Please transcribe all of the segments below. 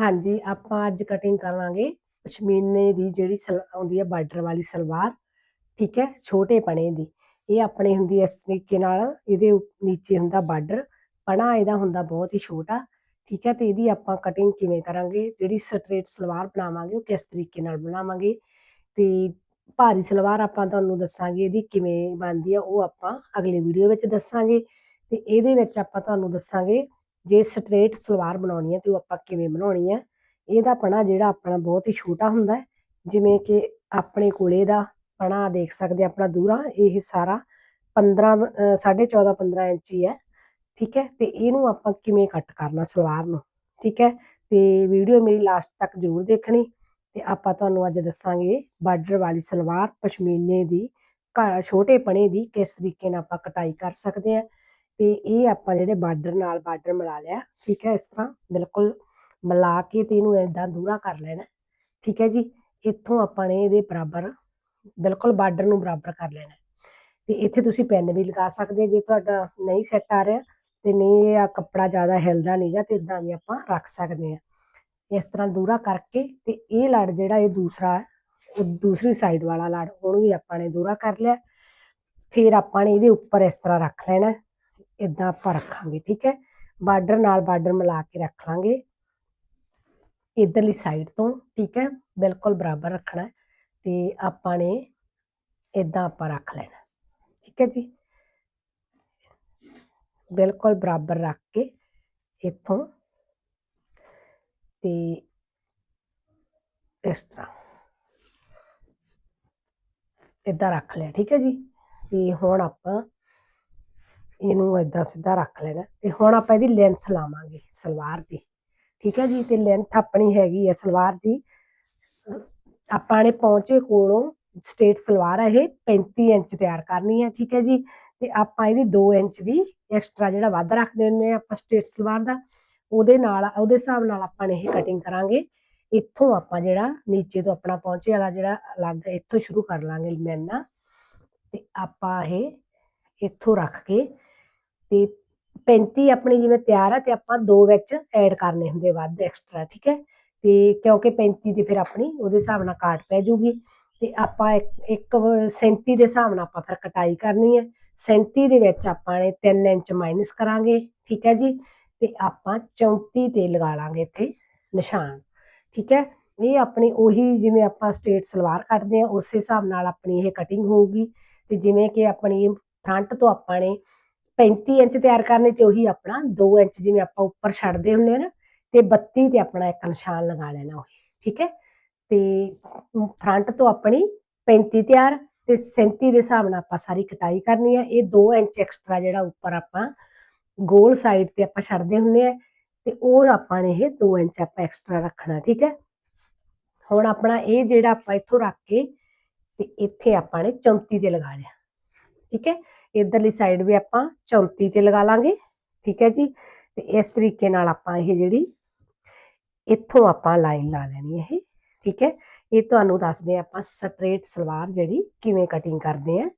ਹਾਂਜੀ, ਆਪਾਂ ਅੱਜ ਕਟਿੰਗ ਕਰਾਂਗੇ ਪਸ਼ਮੀਨੇ ਦੀ ਜਿਹੜੀ ਸਲ, ਆਉਂਦੀ ਹੈ ਬਾਰਡਰ ਵਾਲੀ ਸਲਵਾਰ, ਠੀਕ ਹੈ, ਛੋਟੇ ਪਣੇ ਦੀ। ਇਹ ਆਪਣੇ ਹੁੰਦੀ ਇਸ ਤਰੀਕੇ ਨਾਲ, ਇਹਦੇ ਉ- ਨੀਚੇ ਹੁੰਦਾ ਬਾਰਡਰ, ਪਣਾ ਇਹਦਾ ਹੁੰਦਾ ਬਹੁਤ ਹੀ ਛੋਟਾ, ਠੀਕ ਹੈ, ਤੇ ਇਹਦੀ ਆਪਾਂ ਕਟਿੰਗ ਕਿਵੇਂ ਕਰਾਂਗੇ, ਜਿਹੜੀ ਸਟ੍ਰੇਟ ਸਲਵਾਰ ਬਣਾਵਾਂਗੇ, ਉਹ ਕਿਸ ਤਰੀਕੇ ਨਾਲ ਬਣਾਵਾਂਗੇ, ਤੇ ਭਾਰੀ ਸਲਵਾਰ ਆਪਾਂ ਤੁਹਾਨੂੰ ਦੱਸਾਂਗੇ ਇਹਦੀ ਕਿਵੇਂ ਬਣਦੀ ਆ, ਉਹ ਆਪਾਂ ਅਗਲੇ ਵੀਡੀਓ ਵਿੱਚ ਦੱਸਾਂਗੇ, ਤੇ ਇਹਦੇ ਵਿੱਚ ਆਪਾਂ ਤੁਹਾਨੂੰ ਦੱਸਾਂਗੇ ਜੇ ਸਟ੍ਰੇਟ ਸਲਵਾਰ ਬਣਾਉਣੀ ਹੈ ਤੇ ਉਹ ਆਪਾਂ ਕਿਵੇਂ ਬਣਾਉਣੀ ਹੈ, ਇਹਦਾ ਪਣਾ ਜਿਹੜਾ ਆਪਣਾ ਬਹੁਤ ਹੀ ਛੋਟਾ ਹੁੰਦਾ ਜਿਵੇਂ ਕਿ ਆਪਣੇ ਕੋਲੇ ਦਾ ਪਣਾ ਦੇਖ ਸਕਦੇ ਆਪਣਾ ਦੂਰਾ, ਇਹ ਸਾਰਾ 15 ਅਹ ਸਾਢੇ 14 15 ਇੰਚ ਹੀ ਹੈ, ਠੀਕ ਹੈ, ਤੇ ਇਹਨੂੰ ਆਪਾਂ ਕਿਵੇਂ ਕੱਟ ਕਰਨਾ ਸਲਵਾਰ ਨੂੰ, ਠੀਕ ਹੈ, ਤੇ ਵੀਡੀਓ ਮੇਰੀ ਲਾਸਟ ਤੱਕ ਜ਼ਰੂਰ ਦੇਖਣੀ, ਤੇ ਆਪਾਂ ਤੁਹਾਨੂੰ ਅੱਜ ਦੱਸਾਂਗੇ ਬਾਰਡਰ ਵਾਲੀ ਸਲਵਾਰ ਪਸ਼ਮੀਨੇ ਦੀ ਘ- ਛੋਟੇ ਪਣੇ ਦੀ ਕਿਸ ਤਰੀਕੇ ਨਾਲ ਆਪਾਂ ਕਟਾਈ ਕਰ ਸਕਦੇ ਹਾਂ ਤੇ ਇਹ ਆਪਾਂ ਜਿਹੜੇ ਬਾਰਡਰ ਨਾਲ ਬਾਰਡਰ ਮਿਲਾ ਲਿਆ, ਠੀਕ ਹੈ, ਇਸ ਤਰ੍ਹਾਂ ਬਿਲਕੁਲ ਮਿਲਾ ਕੇ ਤੇ ਇਹਨੂੰ ਏਦਾਂ ਦੂਰਾ ਕਰ ਲੈਣਾ, ਠੀਕ ਹੈ ਜੀ, ਇੱਥੋਂ ਆਪਾਂ ਨੇ ਇਹਦੇ ਬਰਾਬਰ ਬਿਲਕੁਲ ਬਾਰਡਰ ਨੂੰ ਬਰਾਬਰ ਕਰ ਲੈਣਾ। ਤੇ ਇੱਥੇ ਤੁਸੀਂ ਪੈਨ ਵੀ ਲਗਾ ਸਕਦੇ ਹੋ, ਜੇ ਤੁਹਾਡਾ ਨਹੀਂ ਸੈੱਟ ਆ ਰਿਹਾ ਤੇ ਨਹੀਂ ਇਹ ਆ ਕੱਪੜਾ ਜ਼ਿਆਦਾ ਹਿਲਦਾ ਨਹੀਂਗਾ ਤੇ ਇਦਾਂ ਵੀ ਆਪਾਂ ਰੱਖ ਸਕਦੇ ਆ ਇਸ ਤਰ੍ਹਾਂ ਦੂਰਾ ਕਰਕੇ ਤੇ ਇਹ ਲੜ ਜਿਹੜਾ ਇਹ ਦੂਸਰਾ ਉਹ ਦੂਸਰੀ ਸਾਈਡ ਵਾਲਾ ਲੜ, ਉਹਨੂੰ ਵੀ ਆਪਾਂ ਨੇ ਦੂਰਾ ਕਰ ਲਿਆ। ਫਿਰ ਆਪਾਂ ਨੇ ਇਹਦੇ ਉੱਪਰ ਇਸ ਤਰ੍ਹਾਂ ਰੱਖ ਲੈਣਾ। ਇਦਾਂ ਆਪਾਂ ਰੱਖਾਂਗੇ, ਠੀਕ ਹੈ? ਬਾਰਡਰ ਨਾਲ ਬਾਰਡਰ ਮਿਲਾ ਕੇ ਰੱਖ ਲਾਂਗੇ। ਇਧਰਲੀ ਸਾਈਡ ਤੋਂ, ਠੀਕ ਹੈ? ਬਿਲਕੁਲ ਬਰਾਬਰ ਰੱਖਣਾ ਹੈ ਤੇ ਆਪਾਂ ਨੇ ਇਦਾਂ ਆਪਾਂ ਰੱਖ ਲੈਣਾ, ਠੀਕ ਹੈ ਜੀ? ਬਿਲਕੁਲ ਬਰਾਬਰ ਰੱਖ ਕੇ ਇੱਥੋਂ ਤੇ ਇਸ ਤਰ੍ਹਾਂ ਇਦਾਂ ਰੱਖ ਲਿਆ, ਠੀਕ ਹੈ ਜੀ? ਤੇ ਹੁਣ ਆਪਾਂ ਇਹਨੂੰ ਇਦਾਂ ਸਿੱਧਾ ਰੱਖ ਲੈਣਾ ਤੇ ਹੁਣ ਆਪਾਂ ਇਹਦੀ ਲੈਂਥ ਲਾਵਾਂਗੇ ਸਲਵਾਰ ਦੀ, ਠੀਕ ਹੈ ਜੀ? ਤੇ ਲੈਂਥ ਆਪਣੀ ਹੈਗੀ ਹੈ ਸਲਵਾਰ ਦੀ। ਆਪਾਂ ਨੇ ਪਹੁੰਚੇ ਕੋਲੋਂ ਸਟੇਟ ਸਲਵਾਰ ਹੈ ਇਹ 35 ਇੰਚ ਤਿਆਰ ਕਰਨੀ ਹੈ ਠੀਕ ਹੈ ਜੀ? ਤੇ ਆਪਾਂ ਇਹਦੀ 2 ਇੰਚ ਦੀ ਐਕਸਟਰਾ ਜਿਹੜਾ ਵੱਧ ਰੱਖ ਹੁੰਦੇ ਆ ਆਪਾਂ ਸਟੇਟ ਸਲਵਾਰ ਦਾ, ਉਹਦੇ ਨਾਲ, ਉਹਦੇ ਹਿਸਾਬ ਨਾਲ ਆਪਾਂ ਨੇ ਇਹ ਕਟਿੰਗ ਕਰਾਂਗੇ। ਇੱਥੋਂ ਆਪਾਂ ਜਿਹੜਾ ਨੀਚੇ ਤੋਂ ਆਪਣਾ ਪਹੁੰਚੇ ਵਾਲਾ ਜਿਹੜਾ ਅਲੱਗ ਇੱਥੋਂ ਸ਼ੁਰੂ ਕਰ ਲਾਂਗੇ ਮੈਨਾ ਤੇ ਆਪਾਂ ਇਹ ਇੱਥੋਂ ਰੱਖ ਕੇ ਤੇ 35 ਆਪਣੀ ਜਿਵੇਂ ਤਿਆਰ ਆ ਤੇ ਆਪਾਂ ਦੋ ਵਿੱਚ ਐਡ ਕਰਨੇ ਹੁੰਦੇ ਵੱਧ ਐਕਸਟਰਾ ਠੀਕ ਹੈ? ਤੇ ਕਿਉਂਕਿ 35 ਦੀ ਫਿਰ ਆਪਣੀ ਉਹਦੇ ਹਿਸਾਬ ਨਾਲ ਕਾਟ ਪੈ ਜੂਗੀ ਤੇ ਆਪਾਂ ਇੱਕ ਇੱਕ 37 ਦੇ ਹਿਸਾਬ ਨਾਲ ਆਪਾਂ ਫਿਰ ਕਟਾਈ ਕਰਨੀ ਹੈ। 37 ਦੇ ਵਿੱਚ ਆਪਾਂ ਨੇ 3 ਇੰਚ ਮਾਈਨਸ ਕਰਾਂਗੇ, ਠੀਕ ਹੈ ਜੀ? ਤੇ ਆਪਾਂ 34 ਤੇ ਲਗਾ ਲਾਂਗੇ ਇੱਥੇ ਨਿਸ਼ਾਨ, ਠੀਕ ਹੈ? ਇਹ ਆਪਣੀ ਉਹੀ ਜਿਵੇਂ ਆਪਾਂ ਸਟੇਟ ਸਲਵਾਰ ਕੱਟਦੇ ਆ ਉਸੇ ਹਿਸਾਬ ਨਾਲ ਆਪਣੀ ਇਹ ਕਟਿੰਗ ਹੋਊਗੀ ਤੇ ਜਿਵੇਂ ਕਿ ਆਪਣੀ ਫਰੰਟ ਤੋਂ ਆਪਾਂ ਨੇ 35 ਇੰਚ ਤਿਆਰ ਕਰਨੇ ਤੇ ਉਹੀ ਆਪਣਾ 2 ਇੰਚ ਜਿਵੇਂ ਆਪਾਂ ਉੱਪਰ ਛੱਡਦੇ ਹੁੰਦੇ ਆ ਨਾ, ਤੇ 32 ਤੇ ਆਪਣਾ ਇੱਕ ਨਿਸ਼ਾਨ ਲਗਾ ਲੈਣਾ ਉਹੀ, ਠੀਕ ਹੈ? ਤੇ ਫਰੰਟ ਤੋਂ ਆਪਣੀ 35 ਤਿਆਰ ਤੇ 37 ਦੇ ਹਿਸਾਬ ਨਾਲ ਆਪਾਂ ਸਾਰੀ ਕਟਾਈ ਕਰਨੀ ਹੈ। ਇਹ 2 ਇੰਚ ਐਕਸਟਰਾ ਜਿਹੜਾ ਉੱਪਰ ਆਪਾਂ ਗੋਲ ਸਾਈਡ ਤੇ ਆਪਾਂ ਛੱਡਦੇ ਹੁੰਦੇ ਆ ਤੇ ਉਹ ਆਪਾਂ ਨੇ ਇਹ 2 ਇੰਚ ਆਪਾਂ ਐਕਸਟਰਾ ਰੱਖਣਾ, ਠੀਕ ਹੈ? ਹੁਣ ਆਪਣਾ ਇਹ ਜਿਹੜਾ ਆਪਾਂ ਇੱਥੋਂ ਰੱਖ ਕੇ ਤੇ ਇੱਥੇ ਆਪਾਂ ਨੇ 34 ਤੇ ਲਗਾ ਲਿਆ, ਠੀਕ ਹੈ? ਇਧਰਲੀ ਸਾਈਡ ਵੀ ਆਪਾਂ 34 ਤੇ ਲਗਾ ਲਾਂਗੇ, ਠੀਕ ਹੈ ਜੀ? ਤੇ ਇਸ ਤਰੀਕੇ ਨਾਲ ਆਪਾਂ ਇਹ ਜਿਹੜੀ ਇੱਥੋਂ ਆਪਾਂ ਲਾਈਨ ਲਾ ਲੈਣੀ ਹੈ ਇਹ, ਠੀਕ ਹੈ? ਇਹ ਤੁਹਾਨੂੰ ਦੱਸਦੇ ਆ ਆਪਾਂ ਸਟ੍ਰੇਟ ਸਲਵਾਰ ਜਿਹੜੀ ਕਿਵੇਂ ਕਟਿੰਗ ਕਰਦੇ ਆ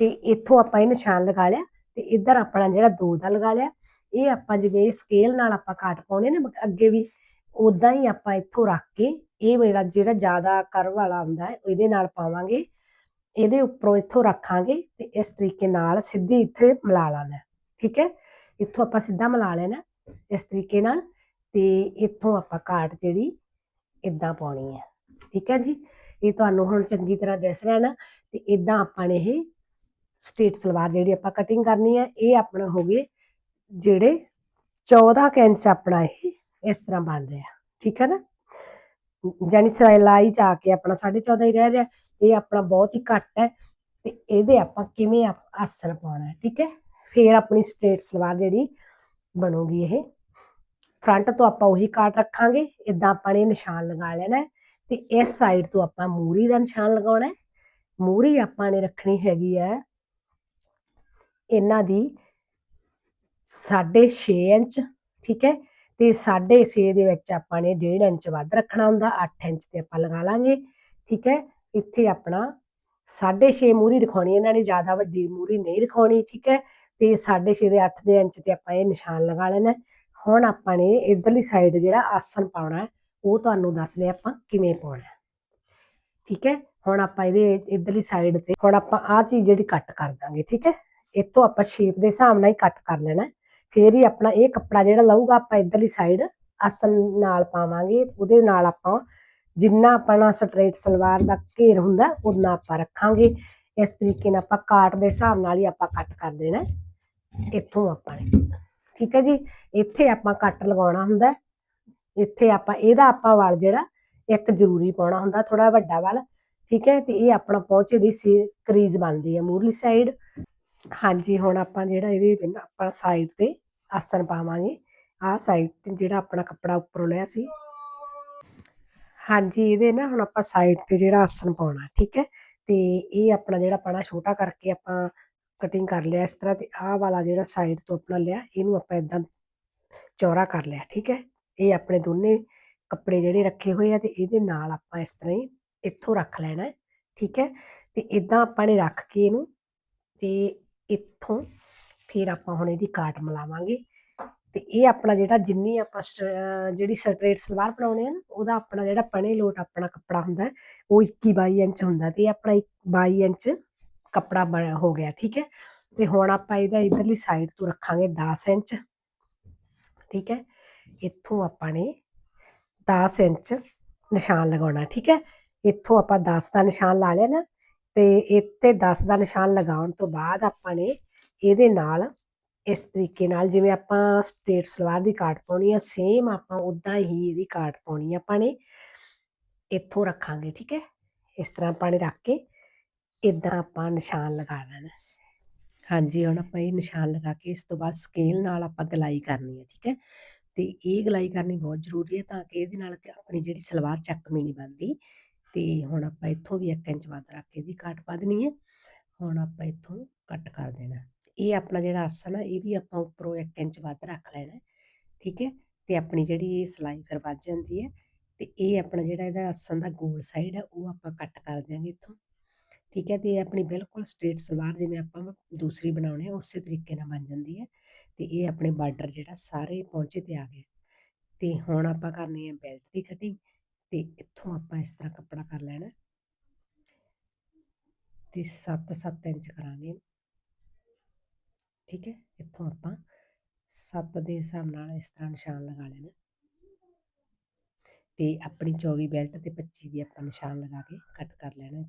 ਤੇ ਇੱਥੋਂ ਆਪਾਂ ਇਹ ਨਿਸ਼ਾਨ ਲਗਾ ਲਿਆ ਤੇ ਇੱਧਰ ਆਪਣਾ ਜਿਹੜਾ ਦੋ ਦਾ ਲਗਾ ਲਿਆ। ਇਹ ਆਪਾਂ ਜਿਵੇਂ ਸਕੇਲ ਨਾਲ ਆਪਾਂ ਕਾਟ ਪਾਉਣੇ ਨੇ ਅੱਗੇ ਵੀ ਉਦਾਂ ਹੀ ਆਪਾਂ ਇੱਥੋਂ ਰੱਖ ਕੇ ਇਹ ਮੇਰਾ ਜਿਹੜਾ ਜ਼ਿਆਦਾ ਕਰਵ ਵਾਲਾ ਹੁੰਦਾ ਹੈ, ਇਹਦੇ ਨਾਲ ਪਾਵਾਂਗੇ। ਇਹਦੇ ਉੱਪਰੋਂ ਇੱਥੋਂ ਰੱਖਾਂਗੇ ਤੇ ਇਸ ਤਰੀਕੇ ਨਾਲ ਸਿੱਧੀ ਇੱਥੇ ਮਿਲਾ ਲੈਣਾ ਠੀਕ ਹੈ? ਇੱਥੋਂ ਆਪਾਂ ਸਿੱਧਾ ਮਿਲਾ ਲੈਣਾ ਇਸ ਤਰੀਕੇ ਨਾਲ ਤੇ ਇੱਥੋਂ ਆਪਾਂ ਕਾਟ ਜਿਹੜੀ ਇਦਾਂ ਪਾਉਣੀ ਹੈ, ਠੀਕ ਹੈ ਜੀ? ਇਹ ਤੁਹਾਨੂੰ ਹੁਣ ਚੰਗੀ ਤਰ੍ਹਾਂ ਦਿਸ ਰਿਹਾ ਨਾ ਤੇ ਇਦਾਂ ਆਪਾਂ ਨੇ ਇਹ ਸਟੇਟ ਸਲਵਾਰ ਜਿਹੜੀ ਆਪਾਂ ਕਟਿੰਗ ਕਰਨੀ ਹੈ, ਇਹ ਆਪਣਾ ਹੋ ਗਏ ਜਿਹੜੇ 14 ਕੁ ਇੰਚ ਆਪਣਾ ਇਹ ਇਸ ਤਰ੍ਹਾਂ ਬਣ ਰਿਹਾ, ਠੀਕ ਹੈ ਨਾ? ਜਾਨੀ ਸਿਲਾਈ ਚ ਆ ਕੇ ਆਪਣਾ 14.5 ਹੀ ਰਹਿ ਰਿਹਾ ਇਹ ਆਪਣਾ ਬਹੁਤ ਹੀ ਘੱਟ ਹੈ ਤੇ ਇਹਦੇ ਆਪਾਂ ਕਿਵੇਂ ਆਪ- ਆਸਣ ਪਾਉਣਾ ਹੈ, ਠੀਕ ਹੈ? ਫੇਰ ਆਪਣੀ ਸਟ੍ਰੇਟ ਸਲਵਾਰ ਜਿਹੜੀ ਬਣੂਗੀ ਇਹ। ਫਰੰਟ ਤੋਂ ਆਪਾਂ ਉਹੀ ਕਾਟ ਰੱਖਾਂਗੇ ਇਦਾਂ ਆਪਾਂ ਨੇ ਨਿਸ਼ਾਨ ਲਗਾ ਲੈਣਾ ਹੈ ਤੇ ਇਸ ਸਾਈਡ ਤੋਂ ਆਪਾਂ ਮੂਰੀ ਦਾ ਨਿਸ਼ਾਨ ਲਗਾਉਣਾ ਹੈ। ਮੂਰੀ ਆਪਾਂ ਨੇ ਰੱਖਣੀ ਹੈਗੀ ਹੈ ਇਹਨਾਂ ਦੀ 6.5 ਇੰਚ, ਠੀਕ ਹੈ? ਤੇ 6.5 ਦੇ ਵਿੱਚ ਆਪਾਂ ਨੇ 1.5 ਇੰਚ ਵੱਧ ਰੱਖਣਾ ਹੁੰਦਾ 8 ਇੰਚ ਤੇ ਆਪਾਂ ਲਗਾ ਲਾਂਗੇ, ਠੀਕ ਹੈ? ਇੱਥੇ ਆਪਣਾ 6.5 ਮੂਰੀ ਦਿਖਾਉਣੀ ਇਹਨਾਂ ਨੇ ਜ਼ਿਆਦਾ ਵੱਡੀ ਮੂਰੀ ਨਹੀਂ ਰਖਾਉਣੀ, ਠੀਕ ਹੈ? ਤੇ 6.5 ਦੇ 8 ਦੇ ਇੰਚ ਤੇ ਆਪਾਂ ਇਹ ਨਿਸ਼ਾਨ ਲਗਾ ਲੈਣਾ ਹੁਣ ਆਪਾਂ ਨੇ ਇਧਰਲੀ ਸਾਈਡ ਜਿਹੜਾ ਆਸਨ ਪਾਉਣਾ ਉਹ ਤੁਹਾਨੂੰ ਦੱਸਦੇ ਆਪਾਂ ਕਿਵੇਂ ਪਾਉਣਾ ਠੀਕ ਹੈ? ਹੁਣ ਆਪਾਂ ਇਹਦੇ ਇਧਰਲੀ ਸਾਈਡ ਤੇ ਹੁਣ ਆਪਾਂ ਆਹ ਚੀਜ਼ ਜਿਹੜੀ ਕੱਟ ਕਰ ਦਾਂਗੇ, ਠੀਕ ਹੈ? ਇੱਥੋਂ ਆਪਾਂ ਸ਼ੇਪ ਦੇ ਹਿਸਾਬ ਨਾਲ ਹੀ ਕੱਟ ਕਰ ਲੈਣਾ ਫੇਰ ਹੀ ਆਪਣਾ ਇਹ ਕੱਪੜਾ ਜਿਹੜਾ ਲਊਗਾ, ਆਪਾਂ ਇਧਰਲੀ ਸਾਈਡ ਆਸਨ ਨਾਲ ਪਾਵਾਂਗੇ, ਉਹਦੇ ਨਾਲ ਆਪਾਂ ਜਿੰਨਾ ਆਪਣਾ ਸਟ੍ਰੇਟ ਸਲਵਾਰ ਦਾ ਘੇਰ ਹੁੰਦਾ ਉਨਾ ਆਪਾਂ ਰੱਖਾਂਗੇ। ਇਸ ਤਰੀਕੇ ਨਾਲ ਆਪਾਂ ਕਾਟ ਦੇ ਹਿਸਾਬ ਨਾਲ ਹੀ ਆਪਾਂ ਕੱਟ ਕਰ ਦੇਣਾ ਇੱਥੋਂ ਆਪਾਂ ਨੇ। ਠੀਕ ਹੈ ਜੀ? ਇੱਥੇ ਆਪਾਂ ਕੱਟ ਲਗਾਉਣਾ ਹੁੰਦਾ ਇੱਥੇ ਆਪਾਂ, ਇਹਦਾ ਆਪਾਂ ਵਾਲ ਜਿਹੜਾ, ਇੱਕ ਜ਼ਰੂਰੀ ਪਾਉਣਾ ਹੁੰਦਾ ਥੋੜਾ ਵੱਡਾ ਵਾਲ। ਠੀਕ ਹੈ? ਤੇ ਇਹ ਆਪਣਾ ਪਹੁੰਚੇ ਦੀ ਸੀ, ਕਰੀਜ਼ ਬਣਦੀ ਹੈ ਮੂਰਲੀ ਸਾਈਡ ਹਾਂਜੀ, ਹੁਣ ਆਪਾਂ ਜਿਹੜਾ ਇਹਦੇ ਆਪਾਂ ਸਾਈਡ ਤੇ ਆਸਣ ਪਾਵਾਂਗੇ। ਆਹ ਸਾਈਡ ਤੇ ਜਿਹੜਾ ਆਪਣਾ ਕੱਪੜਾ ਉੱਪਰੋਂ ਲਿਆ ਸੀ। ਹਾਂਜੀ, ਇਹਦੇ ਨਾ ਹੁਣ ਆਪਾਂ ਸਾਈਡ ਤੇ ਜਿਹੜਾ ਆਸਣ ਪਾਉਣਾ, ਠੀਕ ਹੈ? ਤੇ ਇਹ ਆਪਣਾ ਜਿਹੜਾ ਪਾਣਾ ਛੋਟਾ ਕਰਕੇ ਆਪਾਂ ਕਟਿੰਗ ਕਰ ਲਿਆ, ਇਸ ਤਰ੍ਹਾਂ ਤੇ ਆਹ ਵਾਲਾ ਜਿਹੜਾ ਸਾਈਡ ਤੋਂ ਆਪਣਾ ਲਿਆ, ਇਹਨੂੰ ਆਪਾਂ ਇਦਾਂ ਚੌੜਾ ਕਰ ਲਿਆ, ਠੀਕ ਹੈ? ਇਹ ਆਪਣੇ ਦੋਨੇ ਕੱਪੜੇ ਜਿਹੜੇ ਰੱਖੇ ਹੋਏ ਆ ਤੇ ਇਹਦੇ ਨਾਲ ਆਪਾਂ ਇਸ ਤਰ੍ਹਾਂ ਹੀ ਇੱਥੋਂ ਰੱਖ ਲੈਣਾ, ਠੀਕ ਹੈ? ਤੇ ਇਦਾਂ ਆਪਾਂ ਨੇ ਰੱਖ ਕੇ ਇਹਨੂੰ ਤੇ ਇੱਥੋਂ ਫਿਰ ਆਪਾਂ ਹੁਣ ਇਹਦੀ ਕਾਟ ਮਿਲਾਵਾਂਗੇ। ਤੇ ਇਹ ਆਪਣਾ ਜਿਹੜਾ ਜਿੰਨੀ ਆਪਾਂ ਸਟ- ਜਿਹੜੀ ਸਟਰੇਟ ਸਲਵਾਰ ਬਣਾਉਣੇ ਆ ਨਾ, ਉਹਦਾ ਆਪਣਾ ਜਿਹੜਾ ਪਣੇ ਲੋਟ ਆਪਣਾ ਕੱਪੜਾ ਹੁੰਦਾ, ਉਹ 21 22 ਇੰਚ ਹੁੰਦਾ ਤੇ ਇਹ ਆਪਣਾ 22 ਇੰਚ ਕੱਪੜਾ ਬਣ- ਹੋ ਗਿਆ, ਠੀਕ ਹੈ? ਤੇ ਹੁਣ ਆਪਾਂ ਇਹਦਾ ਇਧਰਲੀ ਸਾਈਡ ਤੋਂ ਰੱਖਾਂਗੇ 10 ਇੰਚ, ਠੀਕ ਹੈ? ਇੱਥੋਂ ਆਪਾਂ ਨੇ 10 ਇੰਚ ਨਿਸ਼ਾਨ ਲਗਾਉਣਾ, ਠੀਕ ਹੈ? ਇੱਥੋਂ ਆਪਾਂ 10 ਦਾ ਨਿਸ਼ਾਨ ਲਾ ਲਿਆ ਨਾ, ਤੇ ਇੱਥੇ 10 ਦਾ ਨਿਸ਼ਾਨ ਲਗਾਉਣ ਤੋਂ ਬਾਅਦ ਆਪਾਂ ਨੇ ਇਹਦੇ ਨਾਲ ਇਸ ਤਰੀਕੇ ਨਾਲ ਜਿਵੇਂ ਆਪਾਂ ਸਟ੍ਰੇਟ ਸਲਵਾਰ ਦੀ ਕਾਟ ਪਾਉਣੀ ਆ ਸੇਮ ਆਪਾਂ ਉਦਾਂ ਹੀ ਇਹਦੀ ਕਾਟ ਪਾਉਣੀ ਆ ਆਪਾਂ ਨੇ। ਇੱਥੋਂ ਰੱਖਾਂਗੇ, ਠੀਕ ਹੈ? ਇਸ ਤਰ੍ਹਾਂ ਆਪਾਂ ਨੇ ਰੱਖ ਕੇ ਇਦਾਂ ਆਪਾਂ ਨਿਸ਼ਾਨ ਲਗਾ ਲੈਣਾ। ਹਾਂਜੀ, ਹੁਣ ਆਪਾਂ ਇਹ ਨਿਸ਼ਾਨ ਲਗਾ ਕੇ ਇਸ ਤੋਂ ਬਾਅਦ ਸਕੇਲ ਨਾਲ ਆਪਾਂ ਗਲਾਈ ਕਰਨੀ ਹੈ ਠੀਕ ਹੈ? ਤੇ ਇਹ ਗਲਾਈ ਕਰਨੀ ਬਹੁਤ ਜ਼ਰੂਰੀ ਹੈ ਤਾਂ ਕਿ ਇਹਦੇ ਨਾਲ ਆਪਣੀ ਜਿਹੜੀ ਸਲਵਾਰ ਚੱਕਵੀਂ ਨਹੀਂ ਬਣਦੀ। ਤੇ ਹੁਣ ਆਪਾਂ ਇੱਥੋਂ ਵੀ 1 ਇੰਚ ਵੱਧ ਰੱਖ ਕੇ ਇਹਦੀ ਕਾਟ ਪਾ ਦੇਣੀ ਹੈ। ਹੁਣ ਆਪਾਂ ਇੱਥੋਂ ਕੱਟ ਕਰ ਦੇਣਾ। ਇਹ ਆਪਣਾ ਜਿਹੜਾ ਆਸਣ ਆ ਇਹ ਵੀ ਆਪਾਂ ਉੱਪਰੋਂ 1 ਇੰਚ ਵੱਧ ਰੱਖ ਲੈਣਾ, ਠੀਕ ਹੈ? ਤੇ ਆਪਣੀ ਜਿਹੜੀ ਇਹ ਸਲਾਈ ਫਿਰ ਵੱਜ ਜਾਂਦੀ ਹੈ ਤੇ ਇਹ ਆਪਣਾ ਜਿਹੜਾ ਇਹਦਾ ਆਸਨ ਦਾ ਗੋਲ ਸਾਈਡ ਹੈ ਉਹ ਆਪਾਂ ਕੱਟ ਕਰ ਦਿਆਂਗੇ ਇੱਥੋਂ, ਠੀਕ ਹੈ? ਤੇ ਇਹ ਆਪਣੀ ਬਿਲਕੁਲ ਸਟ੍ਰੇਟ ਸਲਵਾਰ ਜਿਵੇਂ ਆਪਾਂ ਦੂਸਰੀ ਬਣਾਉਣੀ ਹੈ ਉਸੇ ਤਰੀਕੇ ਨਾਲ ਬਣ ਜਾਂਦੀ ਹੈ ਤੇ ਇਹ ਆਪਣੇ ਬਾਰਡਰ ਜਿਹੜਾ ਸਾਰੇ ਪਹੁੰਚੇ ਤੇ ਆ ਗਿਆ। ਤੇ ਹੁਣ ਆਪਾਂ ਕਰਨੀ ਹੈ ਬੈਲਟ ਦੀ ਕਟਿੰਗ ਤੇ ਇੱਥੋਂ ਆਪਾਂ ਇਸ ਤਰ੍ਹਾਂ ਕੱਪੜਾ ਕਰ ਲੈਣਾ ਤੇ 7-7 ਇੰਚ ਕਰਾਂਗੇ। ਠੀਕ ਹੈ, ਇੱਥੋਂ ਆਪਾਂ 7 ਦੇ ਹਿਸਾਬ ਨਾਲ ਇਸ ਤਰ੍ਹਾਂ ਨਿਸ਼ਾਨ ਲਗਾ ਲੈਣਾ। ਤੇ ਆਪਣੀ 24 ਬੈਲਟ ਤੇ 25 ਦੀ ਆਪਾਂ ਨਿਸ਼ਾਨ ਲਗਾ ਕੇ ਕੱਟ ਕਰ ਲੈਣਾ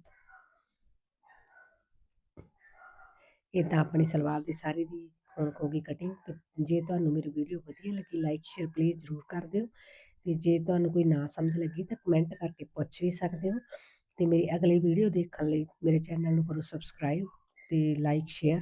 ਇਦਾਂ ਆਪਣੀ ਸਲਵਾਰ ਦੀ ਸਾਰੀ ਦੀ ਹੁਣ ਹੋਗੀ ਕਟਿੰਗ ਤੇ ਜੇ ਤੁਹਾਨੂੰ ਮੇਰੀ ਵੀਡੀਓ ਵਧੀਆ ਲੱਗੀ ਲਾਈਕ ਸ਼ੇਅਰ ਪਲੀਜ਼ ਜ਼ਰੂਰ ਕਰ ਦਿਓ। ਤੇ ਜੇ ਤੁਹਾਨੂੰ ਕੋਈ ਨਾ ਸਮਝ ਲੱਗੀ ਤਾਂ ਕਮੈਂਟ ਕਰਕੇ ਪੁੱਛ ਵੀ ਸਕਦੇ ਹੋ। ਤੇ ਮੇਰੀ ਅਗਲੀ ਵੀਡੀਓ ਦੇਖਣ ਲਈ ਮੇਰੇ ਚੈਨਲ ਨੂੰ ਕਰੋ ਸਬਸਕ੍ਰਾਈਬ ਤੇ ਲਾਈਕ ਸ਼ੇਅਰ